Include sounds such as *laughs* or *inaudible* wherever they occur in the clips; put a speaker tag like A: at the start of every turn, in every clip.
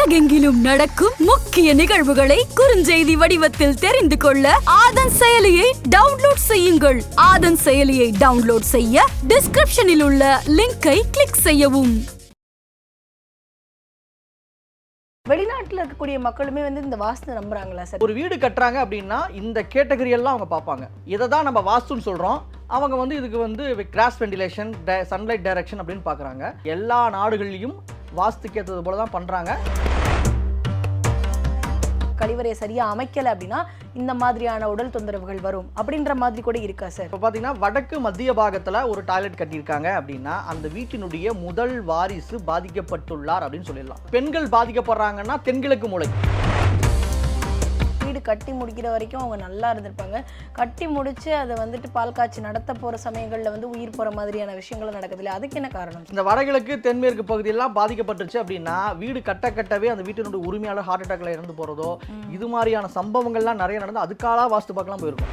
A: உலகெங்கிலும் நடக்கும் முக்கிய நிகழ்வுகளை குறுஞ்செய்தி வடிவத்தில் தெரிந்து கொள்ள ஆதன் செயலியை டவுன்லோட் செய்யுங்கள். ஆதன் செயலியை டவுன்லோட் செய்ய டிஸ்கிரிப்ஷனில் உள்ள லிங்கை கிளிக் செய்யவும்.
B: வெளிநாட்டுல இருக்கக்கூடிய மக்களுமே வந்து இந்த வாஸ்து நம்புறாங்களா சார்?
C: ஒரு வீடு கட்டுறாங்க அப்படின்னா இந்த கேட்டகரி எல்லாம் அவங்க பார்ப்பாங்க. இதை தான் நம்ம வாஸ்துன்னு சொல்கிறோம் அவங்க வந்து இதுக்கு வந்து கிராஸ் வெண்டிலேஷன் சன்லைட் டைரக்ஷன் அப்படின்னு பார்க்குறாங்க. எல்லா நாடுகள்லையும் வாஸ்துக்கு ஏற்றது போல தான் பண்ணுறாங்க
B: கழிவறையை சரியா அமைக்கல அப்படின்னா இந்த மாதிரியான உடல் தொந்தரவுகள் வரும் அப்படின்ற மாதிரி கூட இருக்கா சார்
C: இப்போ பார்த்தீங்கன்னா வடக்கு மத்திய பாகத்தில் ஒரு டாய்லெட் கட்டியிருக்காங்க அப்படின்னா அந்த வீட்டினுடைய முதல் வாரிசு பாதிக்கப்பட்டுள்ளார் அப்படின்னு சொல்லிடலாம். பெண்கள் பாதிக்கப்படுறாங்கன்னா தென்கிழக்கு மூளை.
B: வீடு கட்டி முடிக்கிற வரைக்கும் அவங்க நல்லா இருந்திருப்பாங்க. கட்டி முடிச்சு அதை வந்துட்டு பால் காய்ச்சி நடத்த போற சமயங்கள்ல வந்து உயிர் போற மாதிரியான விஷயங்களும் நடக்குது இல்லையா அதுக்கு என்ன காரணம்?
C: இந்த வடகிழக்கு தென்மேற்கு பகுதியெல்லாம் பாதிக்கப்பட்டுருச்சு அப்படின்னா வீடு கட்ட கட்டவே அந்த வீட்டினுடைய உரிமையாளர் ஹார்ட் அட்டாக்ல இறந்து போகிறதோ இது மாதிரியான சம்பவங்கள்லாம் நிறைய நடந்து அதுக்காக வாஸ்து பார்க்கலாம் போயிருக்கும்.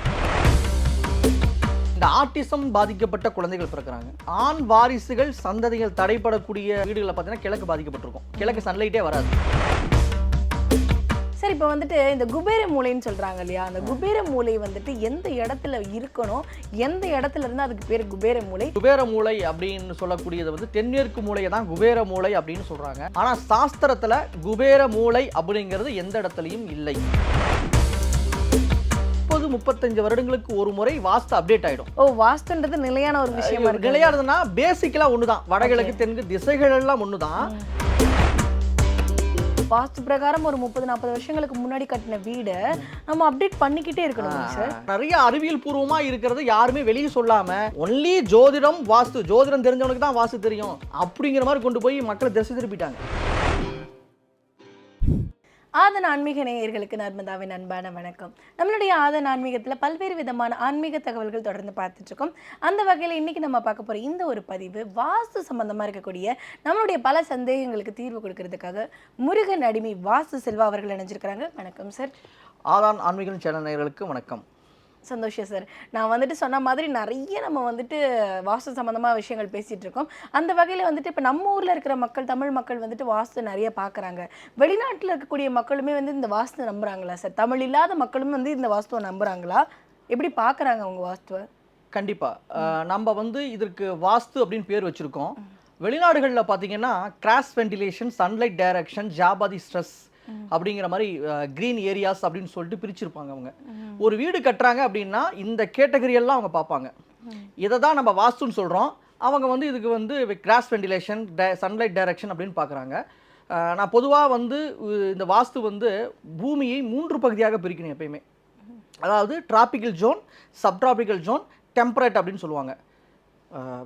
C: இந்த ஆட்டிசம் பாதிக்கப்பட்ட குழந்தைகள் பிறக்கிறாங்க. ஆண் வாரிசுகள் சந்ததிகள் தடைப்படக்கூடிய வீடுகளில் பார்த்தீங்கன்னா கிழக்கு பாதிக்கப்பட்டிருக்கும். கிழக்கு சன்லைட்டே வராது.
B: சார் இப்போ வந்துட்டு இந்த குபேர மூலைன்னு சொல்றாங்க இல்லையா? அந்த குபேர மூலை வந்துட்டு எந்த இடத்துல இருக்கணும்? எந்த இடத்துல இருந்து அதுக்கு பேர் குபேர மூலை?
C: குபேர மூளை அப்படின்னு சொல்லக்கூடியது வந்து தென்மேற்கு மூளையை தான் குபேர மூளை அப்படின்னு சொல்றாங்க. ஆனா சாஸ்திரத்துல குபேர மூளை அப்படிங்கிறது எந்த இடத்துலையும் இல்லை. முப்பது முப்பத்தஞ்சு வருடங்களுக்கு ஒரு முறை வாஸ்து அப்டேட் ஆயிடும்.
B: ஓ வாஸ்துன்றது நிலையான ஒரு விஷயமா
C: நிலையானதுன்னா பேசிக்கலா ஒண்ணுதான். வடகிழக்கு தெற்கு திசைகள் எல்லாம் ஒண்ணுதான்.
B: வாஸ்து பிரகாரம் ஒரு முப்பது நாற்பது வருஷங்களுக்கு முன்னாடி கட்டின வீடை. நம்ம அப்டேட் பண்ணிக்கிட்டே இருக்கணும் சார்
C: நிறைய அறிவியல் பூர்வமா இருக்கிறது யாருமே வெளியே சொல்லாம ஒன்லி ஜோதிடம் வாஸ்து ஜோதிடம் தெரிஞ்சவனுக்கு தான் வாஸ்து தெரியும் அப்படிங்கிற மாதிரி கொண்டு போய் மக்களை திசை திருப்பிட்டாங்க.
B: ஆதன் ஆன்மீக நேயர்களுக்கு நர்மதாவின் அன்பான வணக்கம். நம்மளுடைய ஆதன் ஆன்மீகத்தில் பல்வேறு விதமான ஆன்மீக தகவல்கள் தொடர்ந்து பார்த்துட்ருக்கோம். அந்த வகையில் இன்றைக்கி நம்ம பார்க்க போகிற இந்த ஒரு பதிவு வாஸ்து சம்பந்தமாக இருக்கக்கூடிய நம்மளுடைய பல சந்தேகங்களுக்கு தீர்வு கொடுக்கறதுக்காக முருகன் அடிமை வாஸ்து செல்வா அவர்கள் இணைஞ்சிருக்கிறாங்க. வணக்கம் சார்
C: ஆதான் ஆன்மீகம் சேனல் நேயர்களுக்கு வணக்கம்.
B: சந்தோஷம் சார். நான் வந்துட்டு சொன்ன மாதிரி நிறைய நம்ம வந்துட்டு வாஸ்து சம்மந்தமாக விஷயங்கள் பேசிகிட்டு இருக்கோம். அந்த வகையில் வந்துட்டு இப்போ நம்ம ஊரில் இருக்கிற மக்கள் தமிழ் மக்கள் வந்துட்டு வாஸ்து நிறைய பார்க்குறாங்க வெளிநாட்டில் இருக்கக்கூடிய மக்களுமே வந்து இந்த வாஸ்து நம்புறாங்களா சார்? தமிழ் இல்லாத மக்களும் வந்து இந்த வாஸ்துவை நம்புறாங்களா? எப்படி பார்க்குறாங்க அவங்க வாஸ்துவை?
C: கண்டிப்பா. அஹ், நம்ம வந்து இதற்கு வாஸ்து அப்படின்னு பேர் வச்சிருக்கோம். வெளிநாடுகளில் பார்த்தீங்கன்னா cross ventilation sunlight direction geopathic stress அப்படிங்கிற மாதிரி க்ரீன் ஏரியாஸ் அப்படின்னு சொல்லிட்டு பிரிச்சிருப்பாங்க அவங்க. ஒரு வீடு கட்டுறாங்க அப்படின்னா இந்த கேட்டகரி எல்லாம் அவங்க பார்ப்பாங்க. இதை தான் நம்ம வாஸ்துன்னு சொல்கிறோம் அவங்க வந்து இதுக்கு வந்து கிராஸ் வென்டிலேஷன் சன்லைட் டைரக்ஷன் அப்படின்னு பார்க்குறாங்க. நான் பொதுவாக வந்து இந்த வாஸ்து வந்து பூமியை மூன்று பகுதியாக பிரிக்கணும் எப்பயுமே. அதாவது tropical zone subtropical zone temperate அப்படின்னு சொல்லுவாங்க.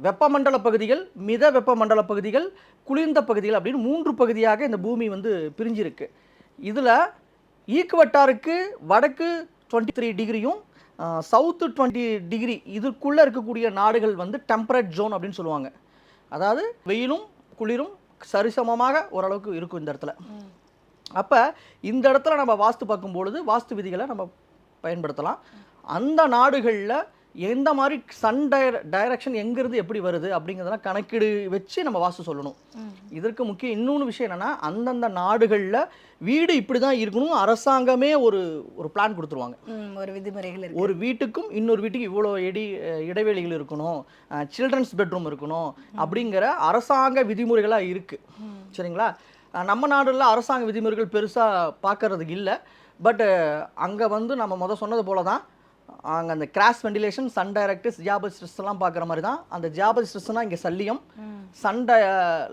C: வெப்பமண்டல பகுதிகள் மித வெப்பமண்டல பகுதிகள் குளிர்ந்த பகுதிகள் அப்படின்னு மூன்று பகுதியாக இந்த பூமி வந்து பிரிஞ்சிருக்கு. இதில் ஈக்குவட்டாருக்கு வடக்கு டுவெண்ட்டி த்ரீ டிகிரியும் சவுத்து டுவெண்ட்டி டிகிரி இதுக்குள்ளே இருக்கக்கூடிய நாடுகள் வந்து டெம்பரேட் ஜோன் அப்படின்னு சொல்லுவாங்க. அதாவது வெயிலும் குளிரும் சரிசமமாக ஓரளவுக்கு இருக்கும் இந்த இடத்துல. அப்போ இந்த இடத்துல நம்ம வாஸ்து பார்க்கும் பொழுது வாஸ்து விதிகளை நம்ம பயன்படுத்தலாம். அந்த நாடுகளில் எந்த மாதிரி சன் டைர டைரக்ஷன் எங்கேருந்து எப்படி வருது அப்படிங்கிறதெல்லாம் கணக்கீடு வச்சு நம்ம வாஸ்து சொல்லணும். இதற்கு முக்கிய இன்னொன்று விஷயம் என்னென்னா அந்தந்த நாடுகளில் வீடு இப்படி தான் இருக்கணும் அரசாங்கமே ஒரு ஒரு பிளான் கொடுத்துருவாங்க.
B: ஒரு விதிமுறைகள்
C: ஒரு வீட்டுக்கும் இன்னொரு வீட்டுக்கு இவ்வளோ இடி அஹ் இடைவெளிகள் இருக்கணும் சில்ட்ரன்ஸ் பெட்ரூம் இருக்கணும் அப்படிங்கிற அரசாங்க விதிமுறைகளாக இருக்குது சரிங்களா? நம்ம நாடுல அரசாங்க விதிமுறைகள் பெருசாக பார்க்கறதுக்கு இல்லை. பட் அங்கே வந்து நம்ம முத சொன்னது போல தான் அங்கே அந்த cross ventilation sun directors geopathic stress எல்லாம் பார்க்குற மாதிரி தான். அந்த ஜியாபல் ஸ்ட்ரெஸ்னால் இங்கே சல்லியம். சன்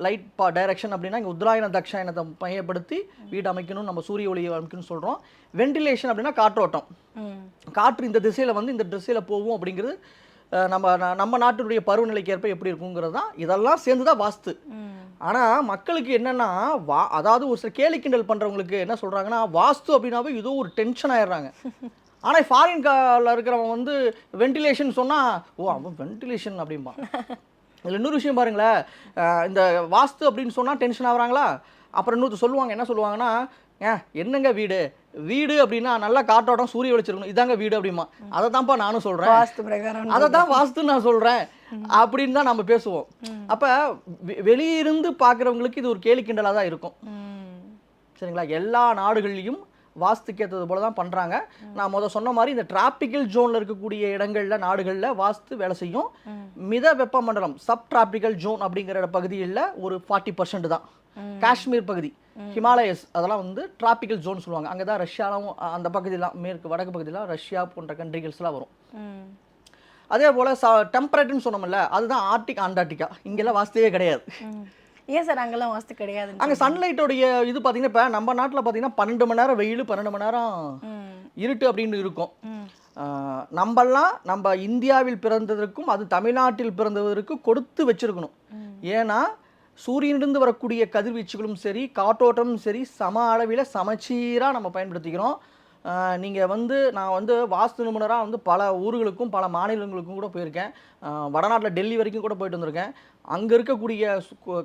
C: லைட் பா டைரக்ஷன் அப்படின்னா இங்கே உத்ராயண தக்ஷாயனத்தை மையப்படுத்தி வீடு அமைக்கணும் நம்ம சூரிய ஒளியை அமைக்கணும்னு சொல்கிறோம் வெண்டிலேஷன் அப்படின்னா காற்றோட்டம். காற்று இந்த திசையில் வந்து இந்த திசையில் போகும் அப்படிங்கிறது நம்ம நம்ம நாட்டினுடைய பருவநிலைக்கு ஏற்ப எப்படி இருக்குங்கிறது தான். இதெல்லாம் சேர்ந்து தான் வாஸ்து ஆனால் மக்களுக்கு என்னென்னா வா அதாவது ஒரு சில கேலி கிண்டல் பண்ணுறவங்களுக்கு என்ன சொல்கிறாங்கன்னா வாஸ்து அப்படின்னாவே ஏதோ ஒரு டென்ஷன் ஆயிடுறாங்க. ஆனால் ஃபாரின் கால இருக்கிறவன் வந்து வென்டிலேஷன் சொன்னால் ஓ அவன் வென்டிலேஷன் அப்படிம்பான் *laughs* இதில் இன்னொரு விஷயம் பாருங்களேன். இந்த வாஸ்து அப்படின்னு சொன்னால் டென்ஷன் ஆகுறாங்களா? அப்புறம் இன்னொருத்தர் சொல்லுவாங்க என்ன சொல்லுவாங்கன்னா ஏன் என்னங்க வீடு? வீடு அப்படின்னா நல்லா காற்றோட்டம் சூரிய வெளிச்சிருக்கணும் இதாங்க வீடு அப்படிமா அதை தான்ப்பா நானும் சொல்கிறேன்
B: வாஸ்து பிரகாரம்
C: அதை தான் வாஸ்து நான் சொல்கிறேன் அப்படின்னு தான் நம்ம பேசுவோம். அப்போ வெளியிருந்து பார்க்குறவங்களுக்கு இது ஒரு கேலி கிண்டலாக தான் இருக்கும். சரிங்களா? எல்லா நாடுகள்லையும் வாஸ்துக்கு ஏற்றது போல தான் பண்ணுறாங்க நான் முத சொன்ன மாதிரி இந்த டிராபிக்கல் ஜோனில் இருக்கக்கூடிய இடங்களில் நாடுகளில் வாஸ்து வேலை செய்யும். மித வெப்பமண்டலம் சப் டிராபிக்கல் ஜோன் அப்படிங்கிற பகுதியில் ஒரு ஃபார்ட்டி பர்சன்ட் தான். காஷ்மீர் பகுதி ஹிமாலயஸ் அதெல்லாம் வந்து டிராபிக்கல் ஜோன் சொல்லுவாங்க. அங்கே தான் ரஷ்யாலாம் அந்த பகுதியெலாம் மேற்கு வடக்கு பகுதியெலாம் ரஷ்யா போன்ற கண்ட்ரிகள்ஸ்லாம் வரும். அதே போல் ச டெம்பரேட்டுன்னு சொன்னோம்ல அதுதான் ஆர்டிக் அண்டார்டிகா இங்கெல்லாம் வாஸ்துவே கிடையாது.
B: ஏன் சார் அங்கெல்லாம் வாஸ்து கிடையாது
C: அங்கே சன்லைட்டோடைய இது பார்த்தீங்கன்னா இப்போ நம்ம நாட்டில் பார்த்தீங்கன்னா பன்னெண்டு மணி நேரம் வெயில் பன்னெண்டு மணி நேரம் இருட்டு அப்படின்னு இருக்கும். நம்மெல்லாம் நம்ம இந்தியாவில் பிறந்ததற்கும் அது தமிழ்நாட்டில் பிறந்ததற்கும் கொடுத்து வச்சிருக்கணும். ஏன்னா சூரியனிலிருந்து வரக்கூடிய கதிர்வீச்சுகளும் சரி காற்றோட்டமும் சரி சம அளவில் சமச்சீராக நம்ம பயன்படுத்திக்கிறோம். நீங்கள் வந்து நான் வந்து வாஸ்து நிபுணராக வந்து பல ஊர்களுக்கும் பல மாநிலங்களுக்கும் கூட போயிருக்கேன். வடநாட்டில் டெல்லி வரைக்கும் கூட போயிட்டு வந்திருக்கேன். அங்கே இருக்கக்கூடிய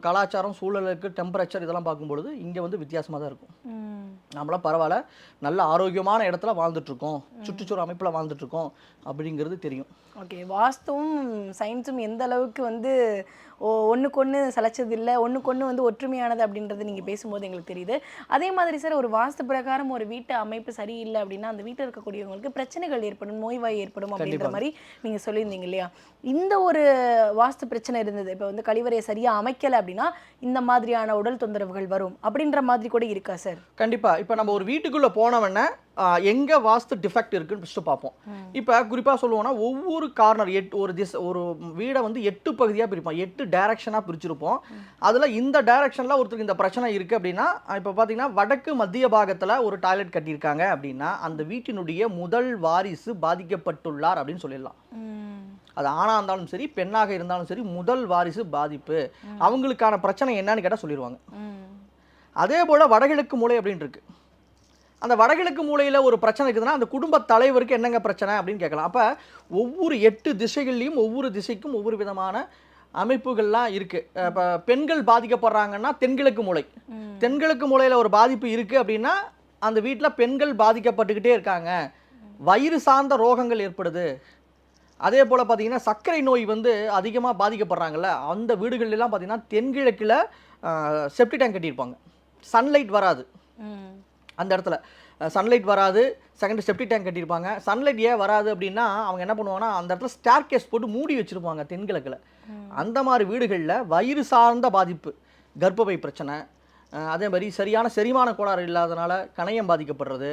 C: கலாச்சாரம் சூழலுக்கு டெம்பரேச்சர் இதெல்லாம் பார்க்கும்பொழுது இங்கே வந்து வித்தியாசமாக தான் இருக்கும். நம்மளாம் பரவாயில்ல நல்ல ஆரோக்கியமான இடத்துல வாழ்ந்துட்டுருக்கோம் சுற்றுச்சூழல் அமைப்பில் வாழ்ந்துட்டுருக்கோம் அப்படிங்கிறது தெரியும்.
B: ஓகே வாஸ்துவும் சயின்ஸும் எந்த அளவுக்கு வந்து ஒன்றுக்கு ஒன்று சளைச்சது இல்லை ஒன்றுக்கு ஒன்று வந்து ஒற்றுமையானது அப்படின்றது நீங்கள் பேசும்போது எங்களுக்கு தெரியுது. அதே மாதிரி சார் ஒரு வாஸ்து பிரகாரம் ஒரு வீட்டு அமைப்பு சரியில்லை அப்படின்னா அந்த வீட்டில் இருக்கக்கூடியவங்களுக்கு பிரச்சனைகள் ஏற்படும் நோய்வாய் ஏற்படும் அப்படின்ற மாதிரி நீங்கள் சொல்லியிருந்தீங்க இல்லையா? இந்த ஒரு வாஸ்து பிரச்சனை இருந்தது. இப்போ வந்து கழிவறையை சரியாக அமைக்கலை அப்படின்னா இந்த மாதிரியான உடல் தொந்தரவுகள் வரும் அப்படின்ற மாதிரி கூட இருக்கா சார்?
C: கண்டிப்பாக இப்போ நம்ம ஒரு வீட்டுக்குள்ளே போனவொடனே எங்கே வாஸ்து டிஃபெக்ட் இருக்குன்னு ஃபஸ்ட்டு பார்ப்போம். இப்போ குறிப்பாக சொல்லுவோம்னா ஒவ்வொரு கார்னர் எட்டு ஒரு திஸ் ஒரு வீடை வந்து எட்டு பகுதியாக பிரிப்போம். எட்டு டைரக்ஷனாக பிரிச்சிருப்போம். அதில் இந்த டைரக்ஷனில் ஒருத்தருக்கு இந்த பிரச்சனை இருக்குது அப்படின்னா இப்போ பார்த்தீங்கன்னா வடக்கு மத்திய பாகத்தில் ஒரு டாய்லெட் கட்டியிருக்காங்க அப்படின்னா அந்த வீட்டினுடைய முதல் வாரிசு பாதிக்கப்பட்டுள்ளார் அப்படின்னு சொல்லிடலாம். அது ஆணாக இருந்தாலும் சரி பெண்ணாக இருந்தாலும் சரி முதல் வாரிசு பாதிப்பு. அவங்களுக்கான பிரச்சனை என்னன்னு கேட்டால் சொல்லிடுவாங்க. அதே போல் வடகிழக்கு மூலை அப்படின்னு இருக்கு. அந்த வடகிழக்கு மூலையில் ஒரு பிரச்சனை இருக்குதுன்னா அந்த குடும்ப தலைவருக்கு என்னங்க பிரச்சனை அப்படின்னு கேட்கலாம். அப்போ ஒவ்வொரு எட்டு திசைகள்லையும் ஒவ்வொரு திசைக்கும் ஒவ்வொரு விதமான அமைப்புகள்லாம் இருக்குது இப்போ பெண்கள் பாதிக்கப்படுறாங்கன்னா தென்கிழக்கு மூலை. தென்கிழக்கு மூலையில் ஒரு பாதிப்பு இருக்குது அப்படின்னா அந்த வீட்டில் பெண்கள் பாதிக்கப்பட்டுக்கிட்டே இருக்காங்க. வயிறு சார்ந்த ரோகங்கள் ஏற்படுது. அதே போல் பார்த்தீங்கன்னா சர்க்கரை நோய் வந்து அதிகமாக பாதிக்கப்படுறாங்கல்ல அந்த வீடுகள்லாம் பார்த்தீங்கன்னா தென்கிழக்கில் செப்டி டேங்க் கட்டியிருப்பாங்க. சன்லைட் வராது. அந்த இடத்துல. சன்லைட் வராது செகண்ட் செப்டி டேங்க் கட்டியிருப்பாங்க. சன்லைட் ஏன் வராது அப்படின்னா அவங்க என்ன பண்ணுவாங்கன்னா அந்த இடத்துல ஸ்டார் கேஸ் போட்டு மூடி வச்சுருப்பாங்க தென்கிழக்கில். அந்த மாதிரி வீடுகளில் வயிறு சார்ந்த பாதிப்பு கர்ப்பப்பை பிரச்சனை அதே மாதிரி சரியான செரிமான கோளாறு இல்லாதனால கணையம் பாதிக்கப்படுறது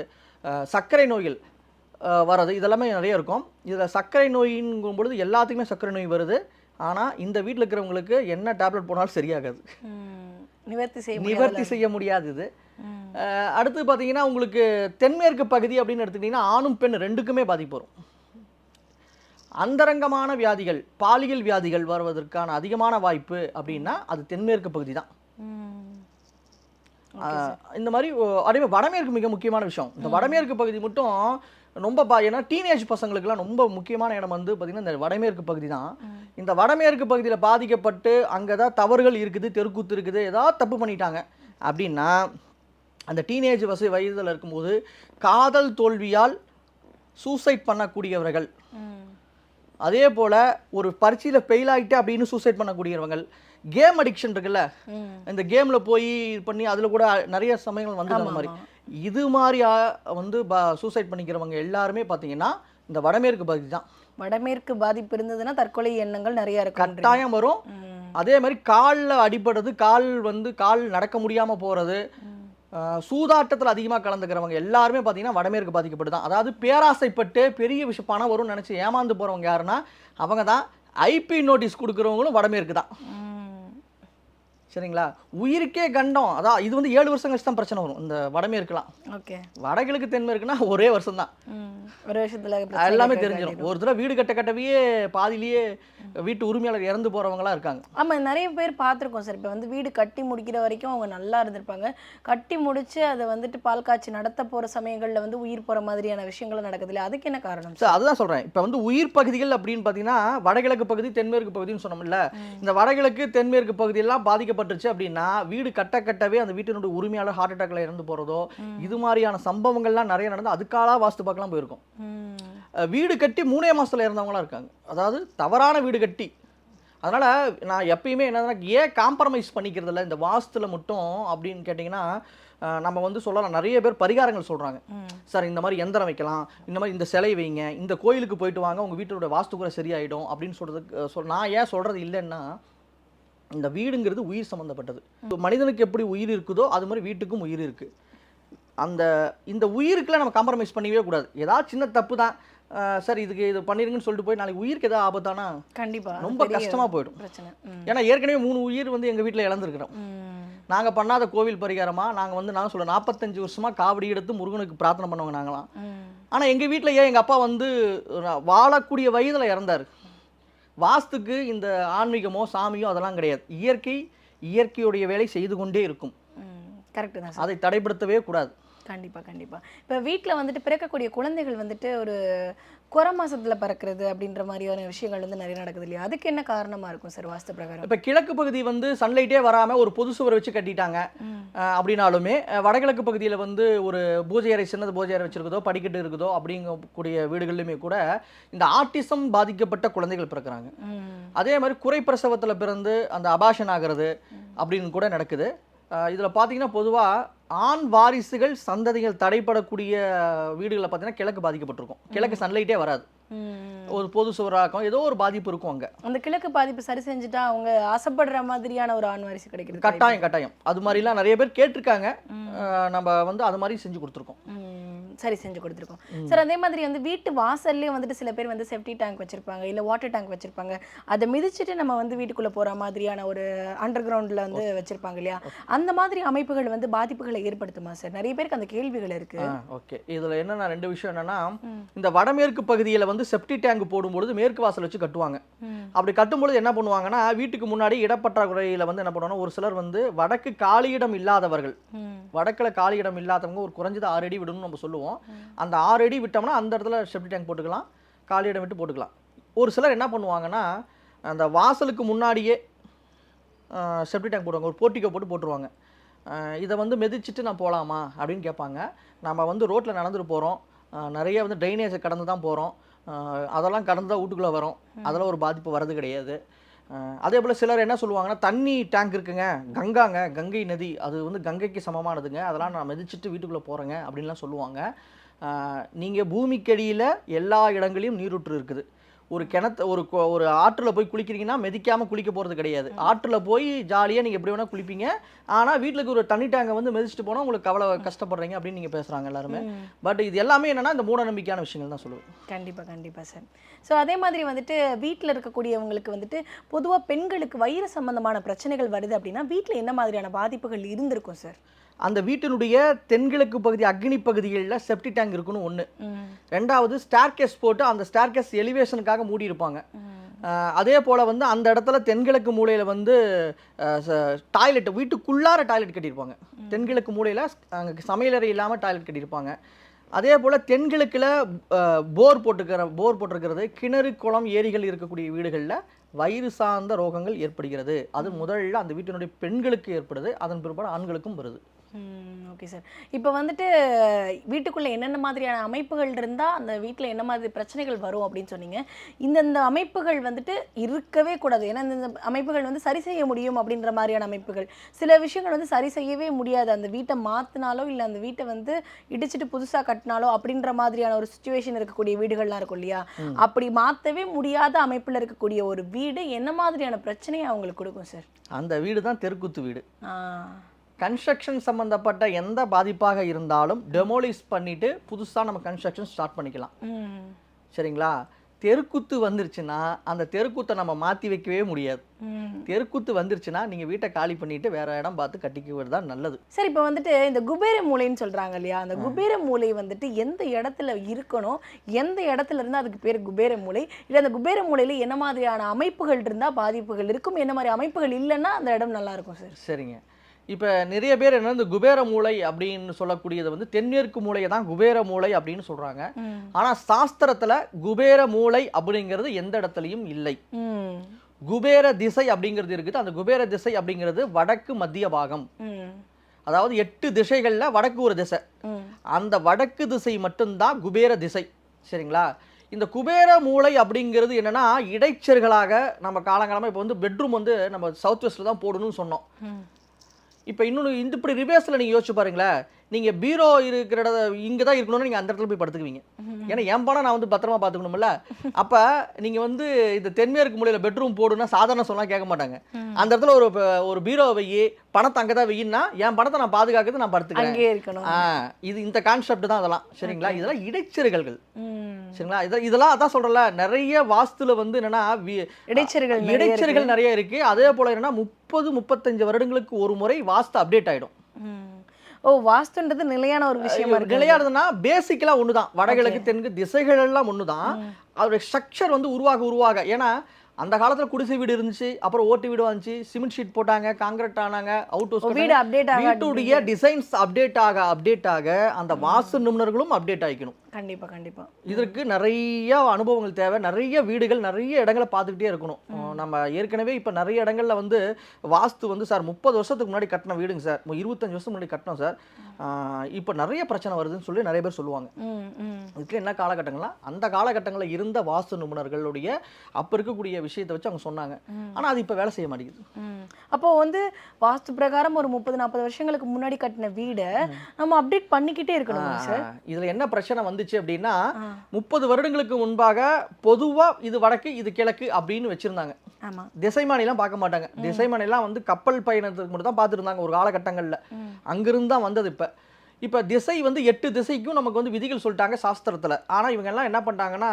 C: சர்க்கரை நோய்கள் வர்றது இதெல்லாமே நிறைய இருக்கும். இதில் சர்க்கரை நோயின்கும் பொழுது எல்லாத்துக்குமே சர்க்கரை நோய் வருது. ஆனால் இந்த வீட்டில் இருக்கிறவங்களுக்கு என்ன டேப்லெட் போனாலும் சரியாகாது.
B: நிவர்த்தி செய்ய
C: நிவர்த்தி செய்ய முடியாது இது. அடுத்து பார்த்தீங்கன்னா உங்களுக்கு தென்மேற்கு பகுதி அப்படின்னு எடுத்துக்கிட்டிங்கன்னா ஆணும் பெண் ரெண்டுக்குமே பாதிப்பு வரும். அந்தரங்கமான வியாதிகள் பாலியல் வியாதிகள் வருவதற்கான அதிகமான வாய்ப்பு அப்படின்னா அது தென்மேற்கு பகுதி தான். இந்த மாதிரி அதே வடமேற்கு மிக முக்கியமான விஷயம். இந்த வடமேற்கு பகுதி மட்டும் ரொம்ப பா ஏன்னா டீனேஜ் பசங்களுக்குலாம் ரொம்ப முக்கியமான இடம் வந்து பார்த்திங்கன்னா இந்த வடமேற்கு பகுதி தான். இந்த வடமேற்கு பகுதியில் பாதிக்கப்பட்டு அங்கே தான் தவறுகள் இருக்குது தெருக்கூத்து இருக்குது ஏதாவது தப்பு பண்ணிட்டாங்க அப்படின்னா அந்த டீனேஜ் வசதி வயதில் இருக்கும்போது காதல் தோல்வியால் சூசைட் பண்ணக்கூடியவர்கள். அதே போல் ஒரு பரீட்சையில் ஃபெயில் ஆகிட்டு அப்படின்னு சூசைட் பண்ணக்கூடியவங்க கேம் அடிக்ஷன் இருக்குல்ல? இந்த கேமில் போய் இது பண்ணி அதில் கூட நிறைய சமயங்கள் வந்து அந்த மாதிரி. இது மாதிரி ஆ- வந்து சூசைட் பண்ணிக்கிறவங்க எல்லாருமே பார்த்தீங்கன்னா இந்த வடமேற்கு பகுதி தான்.
B: வடமேற்கு பாதிப்பு இருந்ததுன்னா தற்கொலை எண்ணங்கள் நிறைய இருக்கும்.
C: கட்டாயம் வரும். அதே மாதிரி காலில் அடிபடுறது கால் வந்து கால் நடக்க முடியாமல் போகிறது சூதாட்டத்தில் அதிகமாக கலந்துக்கிறவங்க எல்லாருமே பார்த்தீங்கன்னா வடமேற்கு பாதிக்கப்பட்டு தான். அதாவது பேராசைப்பட்டு பெரிய விஷயம் பணம் வரும்னு நினச்சி ஏமாந்து போகிறவங்க யாருன்னா அவங்க தான் ஐபி நோட்டீஸ் கொடுக்குறவங்களும் வடமேற்கு தான். சரிங்களா? உயிருக்கே கண்டம். அதான் இது வந்து ஏழு வருஷம் கழிச்சு தான் பிரச்சனை வரும். இந்த வடமேற்குலாம்.
B: ஓகே.
C: வடகிழக்கு தென்மேற்குனா ஒரே வருஷம் தான்
B: ஒரு வருஷத்துல
C: எல்லாமே தெரிஞ்சிடும் ஒரு தடவை வீடு கட்ட கட்டவே பாதியிலேயே வீட்டு உரிமையாளர் இறந்து போறவங்களா இருக்காங்க.
B: ஆமா நிறைய பேர் பார்த்துருக்கோம் சார். இப்போ வந்து வீடு கட்டி முடிக்கிற வரைக்கும் அவங்க நல்லா இருந்திருப்பாங்க. கட்டி முடிச்சு அதை வந்துட்டு பால் காய்ச்சி நடத்த போற சமயங்கள்ல வந்து உயிர் போற மாதிரியான விஷயங்களும் நடக்குது இல்லையா? அதுக்கு என்ன காரணம்
C: சார் அதுதான் சொல்றேன். இப்போ வந்து உயிர் பகுதிகள் அப்படின்னு பார்த்தீங்கன்னா வடகிழக்கு பகுதி தென்மேற்கு பகுதின்னு சொன்னோம்ல. இந்த வடகிழக்கு தென்மேற்கு பகுதியெல்லாம் பாதிக்கப்பட்டுருச்சு அப்படின்னா வீடு கட்ட கட்டவே அந்த வீட்டினுடைய உரிமையாளர் ஹார்ட் அட்டாக்ல இறந்து போறதோ இது மாதிரியான சம்பவங்கள்லாம் நிறைய நடந்து அதுக்காக வாஸ்து பார்க்கலாம் போயிருக்கும். வீடு கட்டி மூணே மாசத்துல இறந்தவங்களாம் இருக்காங்க. அதாவது தவறான வீடு கட்டி. அதனால நான் எப்பயுமே என்னன்னா ஏன் காம்ப்ரமைஸ் பண்ணிக்கிறது இல்ல? இந்த வாஸ்துல மட்டும் அப்படின்னு கேட்டிங்கன்னா நம்ம வந்து சொல்லலாம் நிறைய பேர் பரிகாரங்கள் சொல்றாங்க. சார் இந்த மாதிரி எந்திரம் வைக்கலாம் இந்த மாதிரி இந்த சிலை வைங்க இந்த கோயிலுக்கு போயிட்டு வாங்க உங்க வீட்டோட வாஸ்துக்குறை சரியாயிடும் அப்படின்னு சொல்றதுக்கு அஹ், சொல் நான் ஏன் சொல்றது இல்லைன்னா இந்த வீடுங்கிறது உயிர் சம்மந்தப்பட்டது மனிதனுக்கு எப்படி உயிர் இருக்குதோ அது மாதிரி வீட்டுக்கும் உயிர் இருக்கு. அந்த இந்த உயிருக்குலாம் நம்ம காம்ப்ரமைஸ் பண்ணிக்கவே கூடாது. ஏதாவது சின்ன தப்பு தான். சார் இதுக்கு இது பண்ணிருங்கன்னு சொல்லிட்டு போய் நாளைக்கு உயிருக்கு ஏதாவது ஆபத்தானா
B: கண்டிப்பா.
C: ரொம்ப
B: பெரிய
C: கஷ்டமா போயிடும்.
B: பிரச்சனை.
C: ஏன்னா ஏற்கனவே மூணு உயிர் வந்து எங்க வீட்டில் இழந்திருக்கிறோம்.
B: ம்.
C: நாங்க பண்ணாத கோவில் பரிகாரமா நாங்க வந்து நான் சொல்ல நாற்பத்தஞ்சு வருஷமா காவடி எடுத்து முருகனுக்கு பிரார்த்தனை பண்ணவங்க நாங்களாம்.
B: ம்.
C: ஆனா எங்க வீட்ல ஏன் எங்க அப்பா வந்து வாழக்கூடிய வயதுல இறந்தாரு. வாஸ்துக்கு இந்த ஆன்மீகமோ சாமியோ அதெல்லாம் கிடையாது. இயற்கை இயற்கையுடைய வேலை செய்து கொண்டே இருக்கும்.
B: கரெக்ட் தான்
C: அதை தடைப்படுத்தவே கூடாது.
B: கண்டிப்பா கண்டிப்பா. இப்ப வீட்ல வந்துட்டு பிறக்கக்கூடிய குழந்தைகள் வந்துட்டு ஒரு குற மாசத்துல பிறக்கிறது அப்படின்ற மாதிரியான விஷயங்கள் வந்து நிறைய நடக்குது இல்லையா? அதுக்கு என்ன காரணமா இருக்கும் சார் வாஸ்து பிரகாரம்?
C: இப்ப கிழக்கு பகுதி வந்து சன்லைட்டே வராம ஒரு பொது சுவர் வச்சு கட்டிட்டாங்க. அப்படின்னாலுமே வடகிழக்கு பகுதியில வந்து ஒரு பூஜை அறை சின்னது பூஜை அறை வச்சிருக்குதோ படிக்கட்டு இருக்குதோ அப்படிங்கக்கூடிய வீடுகள்லையுமே கூட இந்த ஆட்டிசம் பாதிக்கப்பட்ட குழந்தைகள் பிறக்கிறாங்க. அதே மாதிரி குறைப்பிரசவத்துல பிறந்து அந்த அபாஷன் ஆகிறது அப்படின்னு கூட நடக்குது. இதுல பாத்தீங்கன்னா பொதுவா ஆண் வாரிசுகள் சந்ததிகள் தடைப்படக்கூடிய வீடுகளில் பார்த்தீங்கன்னா கிழக்கு பாதிக்கப்பட்டிருக்கும் கிழக்கு சன்லைட்டே வராது. ஒரு பொது சுவராக்கம் ஏதோ ஒரு பாதிப்பு இருக்கும் அங்க.
B: அந்த கிழக்கு பாதிப்பு சரி செஞ்சுட்டா அவங்க ஆசைப்படுற மாதிரியான ஒரு ஆண் வாரிசு கிடைக்கிறது.
C: கட்டாயம் கட்டாயம். அது மாதிரிலாம் நிறைய பேர் கேட்டிருக்காங்க. நம்ம வந்து அது மாதிரி செஞ்சு கொடுத்துருக்கோம்.
B: சரி செஞ்சு கொடுத்துருக்கோம். சார் அதே மாதிரி வந்து வீட்டு வாசல்லே வந்துட்டு சில பேர் வந்து செப்டி டேங்க் வச்சிருப்பாங்க இல்ல வாட்டர் டேங்க் வச்சிருப்பாங்க. அதை மிதிச்சிட்டு நம்ம வந்து வீட்டுக்குள்ள போற மாதிரியான ஒரு அண்டர் கிரவுண்ட்ல வந்து வச்சிருப்பாங்க இல்லையா? அந்த மாதிரி அமைப்புகள் வந்து பாதிப்புகளை ஏற்படுத்துமா சார்? நிறைய பேருக்கு அந்த கேள்விகள் இருக்கு.
C: ஓகே. இதுல என்னன்னா ரெண்டு விஷயம் என்னன்னா இந்த வடமேற்கு பகுதியில வந்து செப்டி டேங்க் போடும்பொழுது மேற்கு வாசல் வச்சு கட்டுவாங்க. அப்படி கட்டும்பொழுது என்ன பண்ணுவாங்கன்னா வீட்டுக்கு முன்னாடி இடப்பற்றாக்குறையில வந்து என்ன பண்ணுவாங்கன்னா ஒரு சிலர் வந்து வடக்கு காலியிடம் இல்லாதவர்கள். வடக்குல காலியிடம் இல்லாதவங்க ஒரு குறைஞ்சது ஆறு அடி விடணும்னு நம்ம சொல்லுவோம். அந்த ஆறு அடி விட்டோம்னா அந்த இடத்துல செப்டி டேங்க் போட்டுக்கலாம் காலியிடம் விட்டு போட்டுக்கலாம். ஒரு சிலர் என்ன பண்ணுவாங்கன்னா அந்த வாசலுக்கு முன்னாடியே செப்டி டேங்க் போடுவாங்க. ஒரு போர்ட்டிக்கோ போட்டு போட்டுருவாங்க. இதை வந்து மிதிச்சிட்டு நான் போகலாமா அப்படின்னு கேட்பாங்க. நம்ம வந்து ரோட்டில் நடந்துட்டு போகிறோம் நிறைய வந்து ட்ரைனேஜை கடந்து தான் போகிறோம் அதெல்லாம் கடந்து தான் வீட்டுக்குள்ளே வரும். அதெல்லாம் ஒரு பாதிப்பு வர்றது கிடையாது. அதே போல் சிலர் என்ன சொல்லுவாங்கன்னா தண்ணி டேங்க் இருக்குங்க கங்காங்க கங்கை நதி அது வந்து கங்கைக்கு சமமானதுங்க. அதெல்லாம் நான் மிதிச்சிட்டு வீட்டுக்குள்ளே போகிறேங்க அப்படின்லாம் சொல்லுவாங்க. நீங்கள் பூமிக்கடியில் எல்லா இடங்களையும் நீரூற்று இருக்குது. ஒரு கிணத்து ஒரு ஒரு ஆற்றுல போய் குளிக்கிறீங்கன்னா மிதிக்காம குளிக்க போறது கிடையாது. ஆற்றுல போய் ஜாலியா நீங்க எப்படி வேணா குளிப்பீங்க. ஆனா வீட்டுக்கு ஒரு தண்ணி டேங்கை வந்து மிதிச்சிட்டு போனா உங்களுக்கு கவலை கஷ்டப்படுறீங்க அப்படின்னு நீங்க பேசுறாங்க எல்லாருமே. பட் இது எல்லாமே என்னன்னா இந்த மூட நம்பிக்கையான விஷயங்கள் தான் சொல்லுவேன்.
B: கண்டிப்பா கண்டிப்பா சார் ஸோ அதே மாதிரி வந்துட்டு வீட்டில் இருக்கக்கூடியவங்களுக்கு வந்துட்டு பொதுவா பெண்களுக்கு வயிறு சம்பந்தமான பிரச்சனைகள் வருது அப்படின்னா வீட்டில் என்ன மாதிரியான பாதிப்புகள் இருந்திருக்கும் சார்
C: அந்த வீட்டினுடைய தென்கிழக்கு பகுதி அக்னி பகுதிகளில் செப்டி டேங்க் இருக்குன்னு ஒன்று ரெண்டாவது ஸ்டார்கேஸ் போட்டு அந்த ஸ்டார்கேஸ் எலிவேஷனுக்காக மூடி இருப்பாங்க அஹ் அதே போல் வந்து அந்த இடத்துல தென்கிழக்கு மூலையில் வந்து டாய்லெட் வீட்டுக்குள்ளார டாய்லெட் கட்டியிருப்பாங்க. தென்கிழக்கு மூலையில் அங்கே சமையலறை இல்லாமல் டாய்லெட் கட்டியிருப்பாங்க. அதே போல் தென்கிழக்கில் போர் போட்டுக்கிற போர் போட்டிருக்கிறது கிணறு குளம் ஏரிகள் இருக்கக்கூடிய வீடுகளில் வயிறு சார்ந்த ரோகங்கள் ஏற்படுகிறது. அது முதல்ல அந்த வீட்டினுடைய பெண்களுக்கு ஏற்படுது அதன் பிற்பாடு ஆண்களுக்கும் வருது.
B: ஓகே சார் இப்போ வந்துட்டு வீட்டுக்குள்ள என்னென்ன மாதிரியான அமைப்புகள் இருந்தால் அந்த வீட்டில் என்ன மாதிரி பிரச்சனைகள் வரும் அப்படின்னு சொன்னீங்க. இந்தந்த அமைப்புகள் வந்துட்டு இருக்கவே கூடாது. ஏன்னா இந்த அமைப்புகள் வந்து சரி செய்ய முடியும் அப்படின்ற மாதிரியான அமைப்புகள். சில விஷயங்கள் வந்து சரி செய்யவே முடியாது. அந்த வீட்டை மாற்றினாலோ இல்லை அந்த வீட்டை வந்து இடிச்சிட்டு புதுசாக கட்டினாலோ அப்படின்ற மாதிரியான ஒரு சுச்சுவேஷன் இருக்கக்கூடிய வீடுகள்லாம் இருக்கும் இல்லையா? அப்படி மாற்றவே முடியாத அமைப்பில் இருக்கக்கூடிய ஒரு வீடு என்ன மாதிரியான பிரச்சனையை அவங்களுக்கு கொடுக்கும் சார்
C: அந்த வீடு தான் தெருக்குத்து வீடு. கன்ஸ்ட்ரக்ஷன் சம்மந்தப்பட்ட எந்த பாதிப்பாக இருந்தாலும் டெமோலிஷ் பண்ணிட்டு புதுசாக நம்ம கன்ஸ்ட்ரக்ஷன் ஸ்டார்ட் பண்ணிக்கலாம். சரிங்களா? தெருக்குத்து வந்துருச்சுன்னா அந்த தெருக்குத்தை நம்ம மாற்றி வைக்கவே முடியாது. தெருக்குத்து வந்துருச்சுன்னா நீங்கள் வீட்டை காலி பண்ணிட்டு வேற இடம் பார்த்து கட்டிக்கிறது தான் நல்லது.
B: சரி இப்போ வந்துட்டு இந்த குபேர மூலைன்னு சொல்றாங்க இல்லையா? அந்த குபேர மூலை வந்துட்டு எந்த இடத்துல இருக்கணும்? எந்த இடத்துல இருந்தா அதுக்கு பேர் குபேர மூலை? இல்ல அந்த குபேர மூலையில என்ன மாதிரியான அமைப்புகள் இருந்தா பாதிப்புகள் இருக்கும்? என்ன மாதிரி அமைப்புகள் இல்லைன்னா அந்த இடம் நல்லா இருக்கும் சார்?
C: சரிங்க. இப்போ நிறைய பேர் என்ன இந்த குபேர மூளை அப்படின்னு சொல்லக்கூடியது வந்து தென்மேற்கு மூளையை தான் குபேர மூளை அப்படின்னு சொல்கிறாங்க ஆனால் சாஸ்திரத்தில் குபேர மூளை அப்படிங்கிறது எந்த இடத்துலையும் இல்லை. குபேர திசை அப்படிங்கிறது இருக்குது. அந்த குபேர திசை அப்படிங்கிறது வடக்கு மத்திய பாகம். அதாவது எட்டு திசைகளில் வடக்கு ஒரு திசை. அந்த வடக்கு திசை மட்டும்தான் குபேர திசை. சரிங்களா? இந்த குபேர மூளை அப்படிங்கிறது என்னன்னா இடைச்சர்களாக நம்ம காலங்காலமாக இப்போ வந்து பெட்ரூம் வந்து நம்ம சவுத் வெஸ்ட்டில் தான் போடணும்னு சொன்னோம். இப்போ இன்னொன்று இந்த இப்படி ரிவேர்ஸில் நீங்கள் யோசிச்சு பாருங்களேன். நீங்கள் பீரோ இருக்கிற இட இங்கே தான் இருக்கணும்னு நீங்கள் அந்த இடத்துல போய் படுத்துக்குவீங்க. ஏன்னா என் பணம் நான் வந்து பத்திரமா பார்த்துக்கணும்ல. அப்போ நீங்கள் வந்து இந்த தென்மேற்கு மூலையில் பெட்ரூம் போடுன்னா சாதாரண சொன்னால் கேட்க மாட்டாங்க. அந்த இடத்துல ஒரு ஒரு பீரோ வையி பணத்தை அங்கே தான் வையின்னா என் பணத்தை நான் பாதுகாக்கிறது நான் படுத்துக்கிறேன். ஆ இது இந்த கான்செப்ட் தான் அதெல்லாம். சரிங்களா? இதெல்லாம் இடைச்செருகல்கள். சரிங்களா? இத இதெல்லாம் அதான் சொல்றல நிறைய வாஸ்துல வந்து என்னன்னா வி-
B: இடைச்செருகல் நிறைய
C: இடைச்செருகல் நிறைய இருக்கு. அதே போல என்னன்னா முப்பது முப்பத்தஞ்சு வருடங்களுக்கு ஒரு முறை வாஸ்து அப்டேட் ஆயிடும்.
B: ம். ஓ வாஸ்துன்றது நிலையான ஒரு விஷயமா இருக்கு.
C: விளையாடுறதுன்னா பேசிக்கலா ஒண்ணுதான். வடகிழக்கு தெற்கு திசைகள் எல்லாம் ஒண்ணுதான். அதோட ஸ்ட்ரக்சர் வந்து உருவாக உருவாக. ஏன்னா அந்த காலத்துல குடிசை வீடு இருந்துச்சு அப்புறம் ஓட்டு வீடு வந்துச்சு சிமெண்ட் ஷீட் போட்டாங்க காங்கிரீட் ஆனாங்க அவுட்
B: ஓ, வீடு அப்டேட் ஆக
C: வீட்டுடைய டிசைன்ஸ் அப்டேட் ஆக அப்டேட் ஆக அந்த வாஸ்து நிபுணர்களும் அப்டேட் ஆகிக்கணும்.
B: கண்டிப்பா கண்டிப்பா.
C: இதற்கு நிறைய அனுபவங்கள் தேவை. நிறைய வீடுகள் நிறைய இடங்களை பார்த்துக்கிட்டே இருக்கணும். நம்ம ஏற்கனவே இப்போ நிறைய இடங்கள்ல வந்து வாஸ்து வந்து சார் முப்பது வருஷத்துக்கு முன்னாடி கட்டின வீடுங்க சார். இருபத்தஞ்சு வருஷம் முன்னாடி கட்டினோம் சார். இப்போ நிறைய பிரச்சனை வருதுன்னு சொல்லி நிறைய பேர் சொல்லுவாங்க. இதுக்கு என்ன காலகட்டங்கள்லாம் அந்த காலகட்டங்களில் இருந்த வாஸ்து நிபுணர்களுடைய அப்போ இருக்கக்கூடிய விஷயத்தை வச்சு அவங்க சொன்னாங்க. ஆனால் அது இப்போ வேலை செய்ய மாட்டேங்குது.
B: அப்போ வந்து வாஸ்து பிரகாரம் ஒரு முப்பது நாற்பது வருஷங்களுக்கு முன்னாடி கட்டின வீடை நம்ம அப்டேட் பண்ணிக்கிட்டே இருக்கணும் சார்?
C: இதுல என்ன பிரச்சனை வந்துச்சு அப்படின்னா முப்பது வருடங்களுக்கு முன்பாக பொதுவா இது வடக்கு இது கிழக்கு அப்படின்னு வச்சிருந்தாங்க. திசைமானிலாம் பார்க்க மாட்டாங்க. திசைமானிலாம் வந்து கப்பல் பயணத்துக்கு மட்டும் தான் பார்த்துருந்தாங்க ஒரு காலகட்டங்கள்ல. அங்கிருந்து தான் வந்தது இப்ப. இப்ப திசை வந்து எட்டு திசைக்கும் நமக்கு வந்து விதிகள் சொல்லிட்டாங்க சாஸ்திரத்துல. ஆனா இவங்க எல்லாம் என்ன பண்ணிட்டாங்கன்னா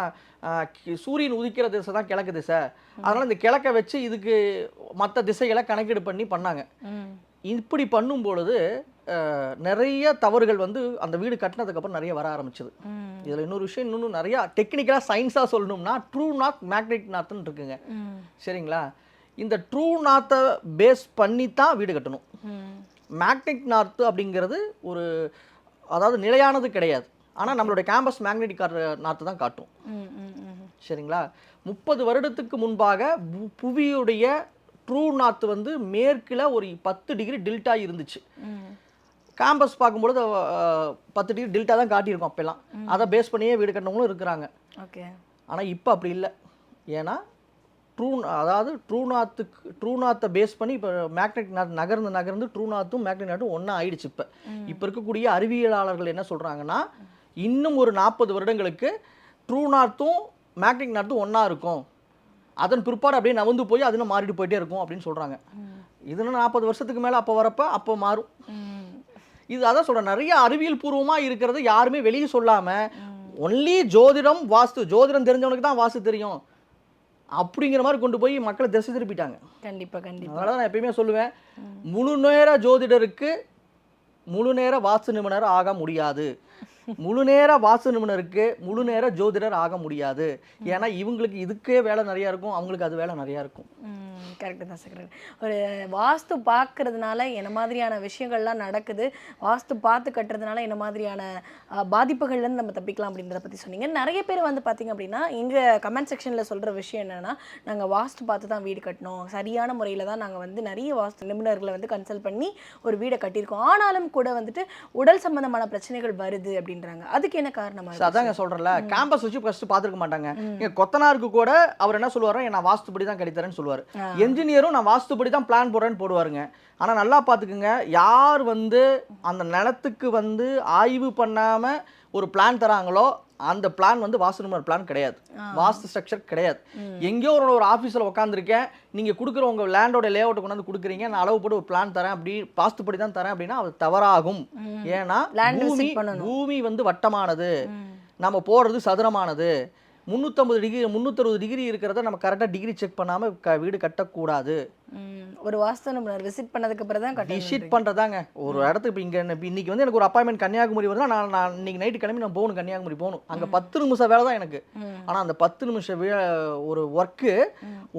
C: சூரியன் உதிக்கிற திசை தான் கிழக்கு திசை. அதனால இந்த கிழக்க வச்சு இதுக்கு மற்ற திசைகளை கணக்கீடு பண்ணி பண்ணாங்க. இப்படி பண்ணும் பொழுது நிறைய தவறுகள் வந்து அந்த வீடு கட்டினதுக்கு அப்புறம் நிறைய வர ஆரம்பிச்சது. இதுல இன்னொரு விஷயம் இன்னும் நிறைய டெக்னிக்கலா சயின்ஸா சொல்லணும்னா ட்ரூ நாத் மேக்னெட் நாத்னு இருக்குங்க. சரிங்களா? இந்த ட்ரூ நாத்தை பேஸ் பண்ணி தான் வீடு கட்டணும். மேக்னெட் நார்த்து அப்படிங்கிறது ஒரு அதாவது நிலையானது கிடையாது. ஆனா நம்மளுடைய கேம்பஸ் மேக்னெட்டிக் நார்த்து தான் காட்டும். சரிங்களா? முப்பது வருடத்துக்கு முன்பாக பு- புவியுடைய ட்ரூ நார்த் வந்து மேற்கில் ஒரு பத்து டிகிரி டில்ட்டா இருந்துச்சு. கேம்பஸ் பார்க்கும்பொழுது பத்து டிகிரி டில்ட்டா தான் காட்டியிருக்கோம் அப்பெல்லாம். அதை பேஸ் பண்ணியே வீடு கட்டினவங்களும் இருக்கிறாங்க.
B: ஓகே.
C: ஆனால் இப்போ அப்படி இல்லை. ஏன்னா ட்ரூ அதாவது ட்ரூ நாத்துக்கு ட்ரூ நாத்தை பேஸ் பண்ணி இப்போ மேக்னெட் நாத் நகர்ந்து நகர்ந்து ட்ரூ நாத்தும் மேக்னெட் நாட்டும் ஒன்றா ஆயிடுச்சு இப்போ. இப்போ இருக்கக்கூடிய அறிவியலாளர்கள் என்ன சொல்கிறாங்கன்னா இன்னும் ஒரு நாற்பது வருடங்களுக்கு ட்ரூ நார்த்தும் மேக்னெட் நார்த்தும் ஒன்றா இருக்கும். அதன் பிற்பாடு அப்படியே நவந்து போய் அது இன்னும் மாறிட்டு போயிட்டே இருக்கும் அப்படின்னு சொல்கிறாங்க இதுன்னு நாற்பது வருஷத்துக்கு மேலே அப்போ வரப்போ அப்போ மாறும். இது அதான் சொல்றேன் நிறைய அறிவியல் பூர்வமா இருக்கிறது யாருமே வெளியே சொல்லாம ஒன்லி ஜோதிடம் வாஸ்து ஜோதிடம் தெரிஞ்சவனுக்கு தான் வாஸ்து தெரியும். அப்படிங்கிற மாதிரி கொண்டு போய் மக்களை திசை திருப்பிட்டாங்க.
B: கண்டிப்பா கண்டிப்பா.
C: அதனால தான் நான் எப்பயுமே சொல்லுவேன் முழு நேர ஜோதிடருக்கு முழு நேர வாஸ்து நிபுணர் ஆக முடியாது. முழு நேர வாஸ்து நிபுணருக்கு முழு நேர ஜோதிடர் ஆக முடியாது. ஏன்னா இவங்களுக்கு இதுக்கே வேலை நிறையா இருக்கும் அவங்களுக்கு அது வேலை நிறையா இருக்கும்.
B: கரெக்டு தான் சார் ஒரு வாஸ்து பார்க்கறதுனால என்ன மாதிரியான விஷயங்கள்லாம் நடக்குது வாஸ்து பார்த்து கட்டுறதுனால என்ன மாதிரியான பாதிப்புகள்லேருந்து நம்ம தப்பிக்கலாம் அப்படின்றத பற்றி சொன்னீங்க. நிறைய பேர் வந்து பார்த்தீங்க அப்படின்னா எங்கள் கமெண்ட் செக்ஷனில் சொல்கிற விஷயம் என்னென்னா நாங்கள் வாஸ்து பார்த்து தான் வீடு கட்டினோம். சரியான முறையில் தான் நாங்கள் வந்து நிறைய வாஸ்து நிபுணர்களை வந்து கன்சல்ட் பண்ணி ஒரு வீடை கட்டியிருக்கோம். ஆனாலும் கூட வந்துட்டு உடல் சம்பந்தமான பிரச்சனைகள் வருது அப்படின்றாங்க. அதுக்கு என்ன காரணமாக
C: அதாங்க சொல்றேன்ல. கேம்பஸ் வச்சு ஃபர்ஸ்ட் பார்த்துருக்க மாட்டாங்க. இங்க கொத்தனாருக்கு கூட அவர் என்ன சொல்லுவாரு நான் வாஸ்துபடி தான் கட்டித்தரேன்னு சொல்லுவாரு. என்ஜினியரும் நான் வாஸ்துபடி தான் பிளான் போடுறேன்னு போடுவாருங்க. ஆனா நல்லா பார்த்துக்குங்க யார் வந்து அந்த நிலத்துக்கு வந்து ஆய்வு பண்ணாம ஒரு பிளான் தராங்களோ அந்த பிளான் வந்து வாஸ்து நிபுணர் பிளான் கிடையாது. வாஸ்து ஸ்ட்ரக்சர் கிடையாது. எங்கேயோ ஒரு ஒரு ஆஃபீஸில் உட்காந்துருக்கேன் நீங்க கொடுக்குற உங்க லேண்டோட லே அவுட்டை கொண்டாந்து கொடுக்குறீங்க நான் அளவு போட்டு ஒரு பிளான் தரேன் அப்படி வாஸ்துபடி தான் தரேன் அப்படின்னா அது தவறாகும். ஏன்னா பூமி. பூமி வந்து வட்டமானது. நம்ம போடுறது சதுரமானது. முந்நூற்றம்பது டிகிரி முந்நூற்றறுபது டிகிரி இருக்கிறத நம்ம கரெக்டாக டிகிரி செக் பண்ணாமல் க வீடு கட்டக்கூடாது.
B: ஒரு வாஸ்து நிபுணர் விசிட் பண்ணதுக்கு அப்புறம் தான் கட்டணும்
C: விசிட் பண்ணுறதாங்க ஒரு இடத்துக்கு இப்போ இங்கே இன்னைக்கு வந்து எனக்கு ஒரு அப்பாயின்மெண்ட் கன்னியாகுமரி வருதுன்னா நான் நான் இன்னைக்கு நைட்டு கிளம்பி நான் போகணும் கன்னியாகுமரி போகணும். அங்கே பத்து நிமிஷம் வேலை தான் எனக்கு. ஆனால் அந்த பத்து நிமிஷம் வே ஒரு ஒர்க்கு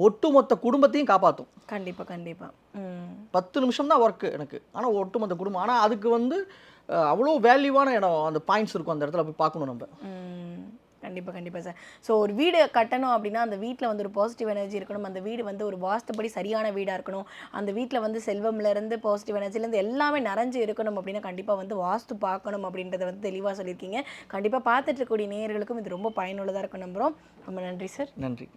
C: ஒட்டுமொத்த குடும்பத்தையும் காப்பாற்றும்
B: கண்டிப்பா கண்டிப்பா. ம்.
C: பத்து நிமிஷம் தான் ஒர்க்கு எனக்கு. ஆனால் ஒட்டுமொத்த குடும்பம் ஆனால் அதுக்கு வந்து அவ்வளோ வேல்யூவான இடம் அந்த பாயிண்ட்ஸ் இருக்கும் அந்த இடத்துல போய் பார்க்கணும் நம்ம.
B: கண்டிப்பாக கண்டிப்பாக சார். ஸோ ஒரு வீடு கட்டணும் அப்படின்னா அந்த வீட்டில் வந்து ஒரு பாசிட்டிவ் எனர்ஜி இருக்கணும். அந்த வீடு வந்து ஒரு வாஸ்துப்படி சரியான வீடாக இருக்கணும். அந்த வீட்டில் வந்து செல்வம்ல இருந்து பாசிட்டிவ் எனர்ஜிலேருந்து எல்லாமே நிறைஞ்சு இருக்கணும் அப்படின்னா கண்டிப்பாக வந்து வாஸ்து பார்க்கணும் அப்படின்றத வந்து தெளிவாக சொல்லியிருக்கீங்க. கண்டிப்பாக பார்த்துட்டு இருக்கக்கூடிய நேயர்களுக்கும் இது ரொம்ப பயனுள்ளதாக இருக்கும். நம்புகிறோம் ரொம்ப நன்றி சார்.
C: நன்றி.